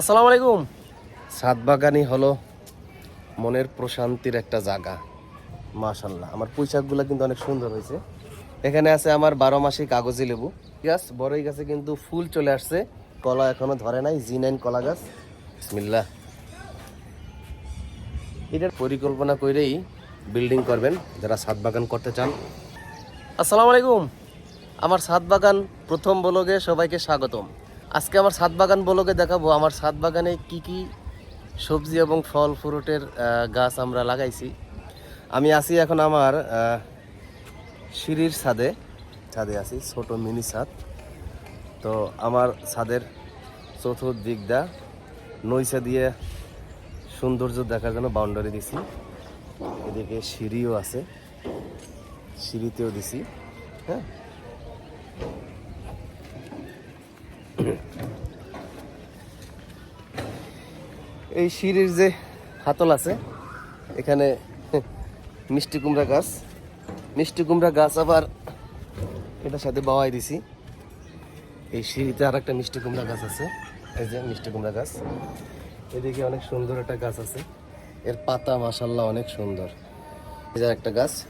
আসসালামু আলাইকুম। সাত বাগানই হলো মনের প্রশান্তির একটা জায়গা। মাশাল্লাহ আমার পুঁইশাকগুলো কিন্তু অনেক সুন্দর হয়েছে। এখানে আছে আমার বারো মাসি কাগজি লেবু। গাছ বড়ই গাছে কিন্তু ফুল চলে আসছে। কলা এখনও ধরে নাই জি নাইন কলা গাছ। বিসমিল্লাহ। এটার পরিকল্পনা করেই বিল্ডিং করবেন যারা সাত বাগান করতে চান। আসসালামু আলাইকুম। আমার সাত বাগান প্রথম বলগে সবাইকে স্বাগতম। আজকে আমার সাত বাগান বলগে দেখাবো। আমার সাত বাগানে কি কি সবজি এবং ফল, ফ্রুটের গাছ আমরা লাগাইছি। আমি আছি এখন আমার সিঁড়ির ছাদে। ছাদে আছি, ছোট মিনি ছাদ। তো আমার ছাদের চতুর্দিকটা নৈশা দিয়ে সৌন্দর্য দেখার জন্য বাউন্ডারি দিছি। এদিকে সিঁড়িও আছে, সিঁড়িতেও দিছি হ্যাঁ? এই সিঁড়ির যে হাতল আছে, এখানে মিষ্টি কুমড়া গাছ। মিষ্টি কুমড়া গাছ আবার এটার সাথে বাওয়াই দিছি। এই সিঁড়িতে আর একটা মিষ্টি কুমড়া গাছ আছে। এই যে মিষ্টি কুমড়া গাছ। এদিকে অনেক সুন্দর একটা গাছ আছে। এর পাতা মাসাল্লাহ অনেক সুন্দর। এই যে একটা গাছ।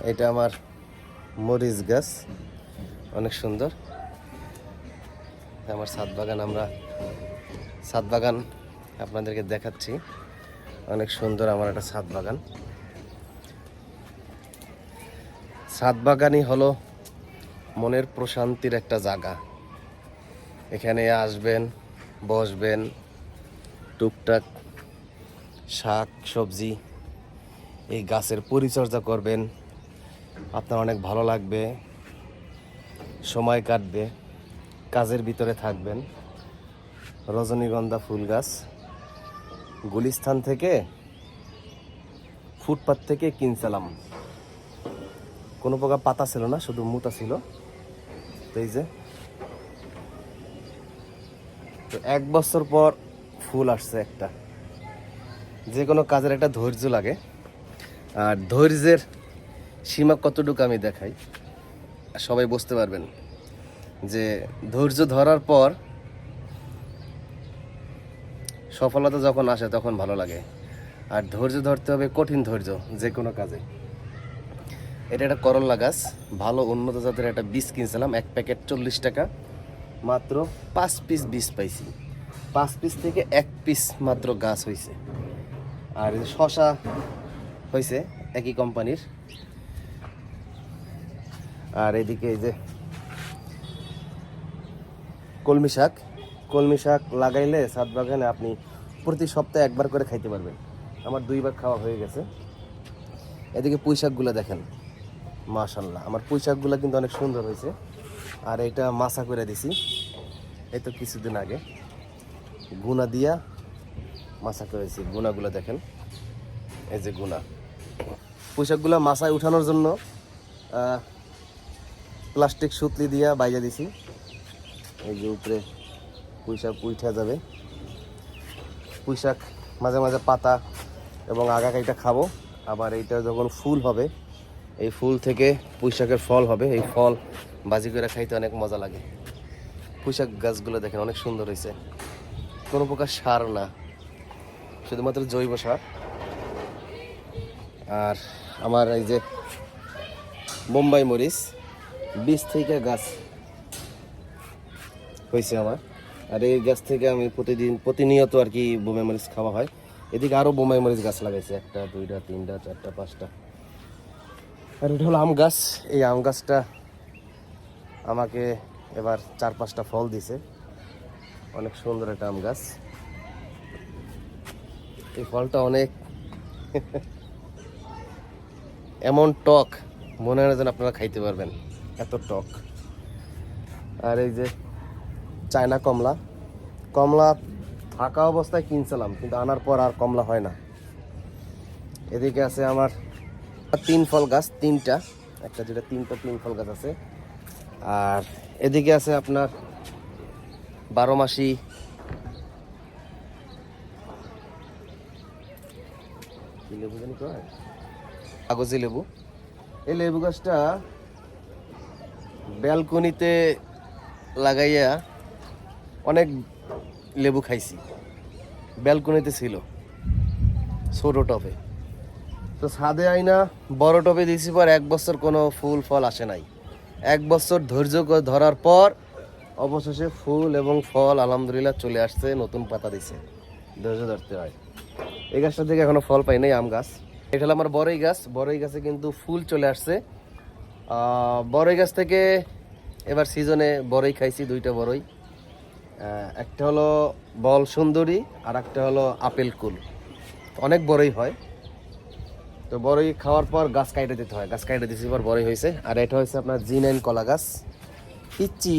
এটা আমার মরিচ গাছ। অনেক সুন্দর। আমার ছাদ বাগান আমরা ছাদ বাগান আপনাদেরকে দেখাচ্ছি। অনেক সুন্দর আমার একটা ছাদ বাগান। ছাদ বাগানই হলো মনের প্রশান্তির একটা জায়গা। এখানে আসবেন, বসবেন, টুকটাক শাক, সবজি, এই গাছের পরিচর্যা করবেন। আপনার অনেক ভালো লাগবে, সময় কাটবে। কাজের ভিতরে থাকবেন। রজনীগন্ধা ফুল গাছ। গুলিস্থান থেকে ফুটপাত থেকে কিনছিলাম। কোনো প্রকার পাতা ছিল না, শুধু মুতা ছিল। এই যে। তো এক বছর পর ফুল আসছে একটা। যে কোনো কাজের একটা ধৈর্য লাগে। আর ধৈর্যের সীমা কতটুকু আমি দেখাই, সবাই বুঝতে পারবেন। যে ধৈর্য ধরার পর সফলতা যখন আসে, তখন ভালো লাগে। আর ধৈর্য ধরতে হবে কঠিন ধৈর্য, যে কোনো কাজে। এটা একটা করল্লা গাছ, ভালো উন্নত জাতের একটা বীজ কিনছিলাম, এক প্যাকেট চল্লিশ টাকা। মাত্র পাঁচ পিস বীজ পাইছি। পাঁচ পিস থেকে এক পিস মাত্র গাছ হয়েছে আর শশা হয়েছে একই কোম্পানির। আর এদিকে এই যে কলমি শাক। কলমি শাক লাগাইলে সাত বাগানে আপনি প্রতি সপ্তাহে একবার করে খাইতে পারবেন। আমার দুইবার খাওয়া হয়ে গেছে। এদিকে পুঁই শাকগুলো দেখেন। মাশাল্লাহ আমার পুঁই শাকগুলো কিন্তু অনেক সুন্দর হয়েছে। আর এটা মাছা করে দিছি। এই তো কিছুদিন আগে। গুনা দিয়া মাছা করেছি। গুনাগুলো দেখেন। এই যে গুনা। পুঁই শাকগুলো মাছায় উঠানোর জন্য প্লাস্টিক সুতলি দিয়া বাইজা দিছি। এই যে উপরে পুঁইশাক উঠা যাবে। পুঁইশাক, মাঝে মাঝে পাতা এবং আগা আগাকাইটা খাব। আবার এইটা যখন ফুল হবে, এই ফুল থেকে পুঁইশাকের ফল হবে। এই ফল বাজি করে খাইতে অনেক মজা লাগে। পুঁইশাক গাছগুলো দেখেন অনেক সুন্দর হয়েছে কোনো প্রকার সার না। শুধুমাত্র জৈব সার। আর আমার এই যে বোম্বাই মরিচ, বীজ থেকে গাছ হয়েছে আমার। আর এই গাছ থেকে আমি প্রতিদিন, প্রতিনিয়ত আর কি বোমাই মরিচ খাওয়া হয়। এদিকে আরও বোমাই মরিচ গাছ লাগাইছে, একটা, দুইটা, তিনটা, চারটা, পাঁচটা। আর এটা হলো আম গাছ। এই আম গাছটা আমাকে এবার চার পাঁচটা ফল দিছে। অনেক সুন্দর একটা আম গাছ। এই ফলটা অনেক এমন টক, মনে হয় যেন আপনারা খাইতে পারবেন। এত টক। আর এই যে চায়না কমলা। কমলা থাকা অবস্থায় কিনছিলাম, কিন্তু আনার পর আর কমলা হয় না। এদিকে আছে আমার তিন ফল গাছ, তিনটা। একটা যেটা তিনটা তিন ফল গাছ আছে। আর এদিকে আছে আপনার বারো মাসি। লেবু জানি কাগজি লেবু। এই লেবু গাছটা ব্যালকনিতে লাগাইয়া অনেক লেবু খাইছি। ব্যালকনিতে ছিল, ছোট টবে। তো ছাদে আইনা বড় টবে দিয়েছি পর এক বছর কোনো ফুল ফল আসে নাই। এক বছর ধৈর্য ধরার পর অবশেষে ফুল এবং ফল আলহামদুলিল্লাহ চলে আসছে, নতুন পাতা দিছে। ধৈর্য ধরতে হয়। এই গাছটা থেকে এখনও ফল পাই নাই, আম গাছ। এটা হলো আমার বড়ই গাছ। বড়ই গাছে কিন্তু ফুল চলে আসছে। বড়ই গাছ থেকে এবার সিজনে বড়ই খাইছি, দুইটা বড়ই। একটা হলো বল সুন্দরী আর একটা হলো আপেল কুল। অনেক বড়ই হয়। তো বড়ই খাওয়ার পর গাছ কাইটে দিতে হয়। গাছ কাইটে দিতে পর বড়ই হয়েছে। আর এটা হচ্ছে আপনার জি নাইন কলা গাছ। পিচ্ছি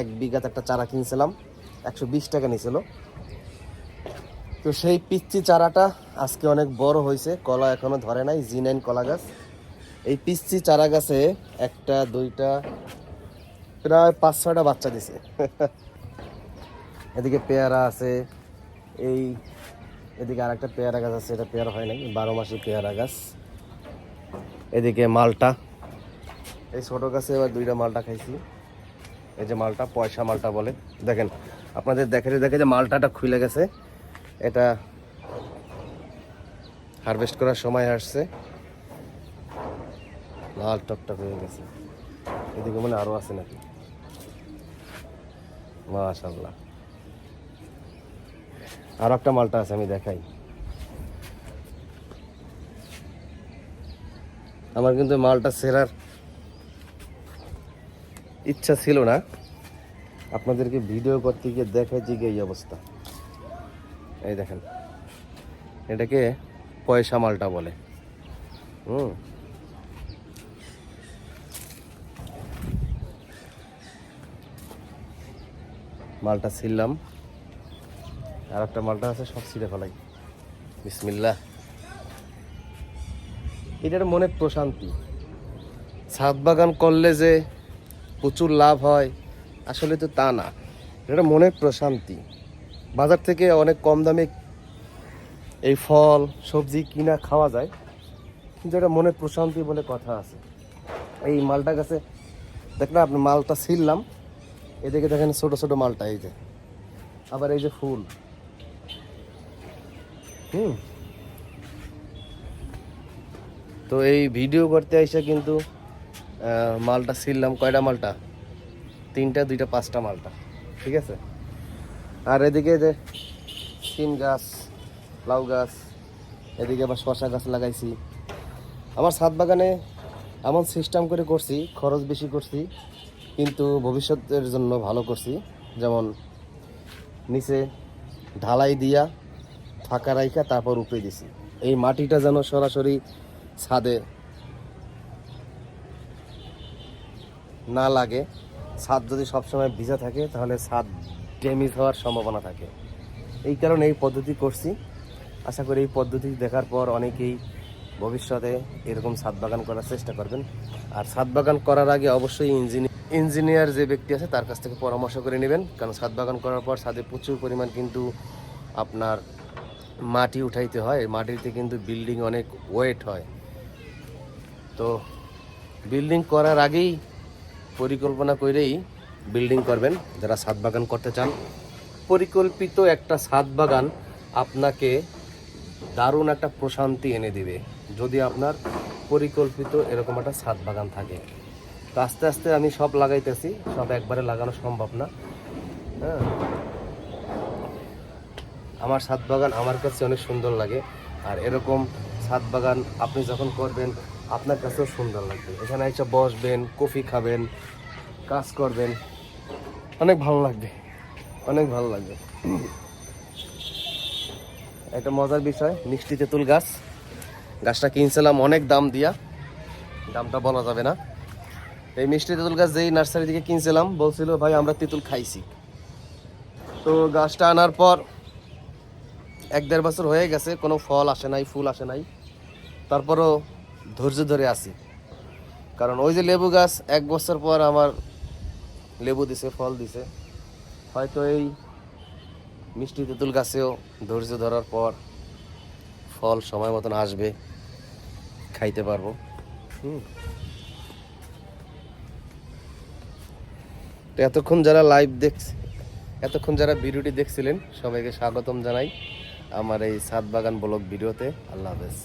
এক বিঘাতে একটা চারা কিনছিলাম। একশো বিশ টাকা নিয়েছিল। তো সেই পিচ্ছি চারাটা আজকে অনেক বড় হয়েছে। কলা এখনও ধরে নাই জি নাইন কলা গাছ। এই পিচ্ছি চারা গাছে একটা, দুইটা, প্রায় পাঁচ ছয়টা বাচ্চা দিছে। এদিকে পেয়ারা আছে, এই এদিকে আর একটা পেয়ারা গাছ আছে, এটা পেয়ারা হয় নাই বারো মাসি পেয়ারা গাছ। এদিকে মালটা, এই ছোট গাছে এবার দুইটা মালটা খাইছি। এই যে মালটা, পয়সা মালটা বলে। দেখেন, আপনাদের দেখে দেখে যে মালটাটা খুলে গেছে। এটা হারভেস্ট করার সময় আসছে। লাল টকটক হয়ে গেছে। এদিকে মনে আরও আছে নাকি? মাশাল্লাহ আর একটা মালটা আছে, আমি দেখাই। আমার কিন্তু মালটা সেরার ইচ্ছা ছিল না। আপনাদেরকে ভিডিও করতে গিয়ে দেখাইছি গিয়ে এই অবস্থা। এই দেখেন, এটাকে পয়সা মালটা বলে। হুম। মালটা ছিললাম আর একটা মালটা আছে, সব ছিঁড়ে ফেলাই। বিসমিল্লাহ। এটার মনে প্রশান্তি। ছাদ বাগান করলে যে প্রচুর লাভ হয়, আসলে তো তা না। এটা মনের প্রশান্তি। বাজার থেকে অনেক কম দামে এই ফল, সবজি কিনা খাওয়া যায়, কিন্তু এটা মনের প্রশান্তি বলে কথা আছে। এই মালটা গাছে দেখ না, আপনি মালটা ছিললাম এদিকে দেখেন ছোটো ছোটো মালটা, এই যে। আবার এই যে ফুল। হুম। তো এই ভিডিও করতে আইসা কিন্তু মালটা ছিললাম কয়টা মালটা? তিনটা, দুইটা, পাঁচটা মালটা। ঠিক আছে? আর এদিকে যে সিম গাছ, লাউ গাছ, এদিকে আবার শশা গাছ লাগাইছি। আমার ছাদ বাগানে এমন সিস্টেম করে করছি, খরচ বেশি করছি, কিন্তু ভবিষ্যতের জন্য ভালো করছি। যেমন নিচে ঢালাই দিয়া ফাঁকা রাইখা তারপর উপরে দিছি। এই মাটিটা যেন সরাসরি ছাদে না লাগে। ছাদ যদি সবসময় ভিজা থাকে, তাহলে ছাদ ড্যামেজ হওয়ার সম্ভাবনা থাকে। এই কারণে এই পদ্ধতি করছি। আশা করি এই পদ্ধতি দেখার পর অনেকেই ভবিষ্যতে এরকম ছাদ বাগান করার চেষ্টা করবেন। আর ছাদ বাগান করার আগে অবশ্যই ইঞ্জিনিয়ার ইঞ্জিনিয়ার যে ব্যক্তি আছে, তার কাছ থেকে পরামর্শ করে নেবেন। কারণ ছাদ বাগান করার পর ছাদে প্রচুর পরিমাণ কিন্তু আপনার মাটি উঠাইতে হয়, মাটিতে কিন্তু বিল্ডিং অনেক ওয়েট হয়। তো বিল্ডিং করার আগেই পরিকল্পনা করেই বিল্ডিং করবেন। যারা ছাদ বাগান করতে চান, পরিকল্পিত একটা ছাদ বাগান আপনাকে দারুণ একটা প্রশান্তি এনে দিবে। যদি আপনার পরিকল্পিত এরকম একটা ছাদ বাগান থাকে। তো আস্তে আস্তে আমি সব লাগাইতেছি, সব একবারে লাগানো সম্ভব না। হ্যাঁ। আমার ছাদ বাগান আমার কাছে অনেক সুন্দর লাগে। আর এরকম ছাদ বাগান আপনি যখন করবেন, আপনার কাছেও সুন্দর লাগবে। এখানে এসে বসবেন, কফি খাবেন, কাজ করবেন। অনেক ভালো লাগবে। অনেক ভালো লাগবে। একটা মজার বিষয়, মিষ্টি তেঁতুল গাছ। গাছটা কিনছিলাম, অনেক দাম দিয়া। দামটা বলা যাবে না। এই মিষ্টি তেঁতুল গাছ যেই নার্সারি থেকে কিনছিলাম, বলছিল, ভাই, আমরা তেঁতুল খাইছি। তো গাছটা আনার পর এক দেড় বছর হয়ে গেছে, কোনো ফল আসে নাই, ফুল আসে নাই। তারপরও ধৈর্য ধরে আসি কারণ ওই যে লেবু গাছ, এক বছর পর আমার লেবু দিছে, ফল দিছে। হয়তো এই মিষ্টি তেঁতুল গাছেও ধৈর্য ধরার পর ফল সময় মতন আসবে, খাইতে পারব। হুম। এতক্ষণ যারা লাইভ দেখছে, এতক্ষণ যারা ভিডিওটি দেখছিলেন, সবাইকে স্বাগতম জানাই। আমার এই সাত বাগান ব্লগ ভিডিওতে আল্লাহ হাফেজ।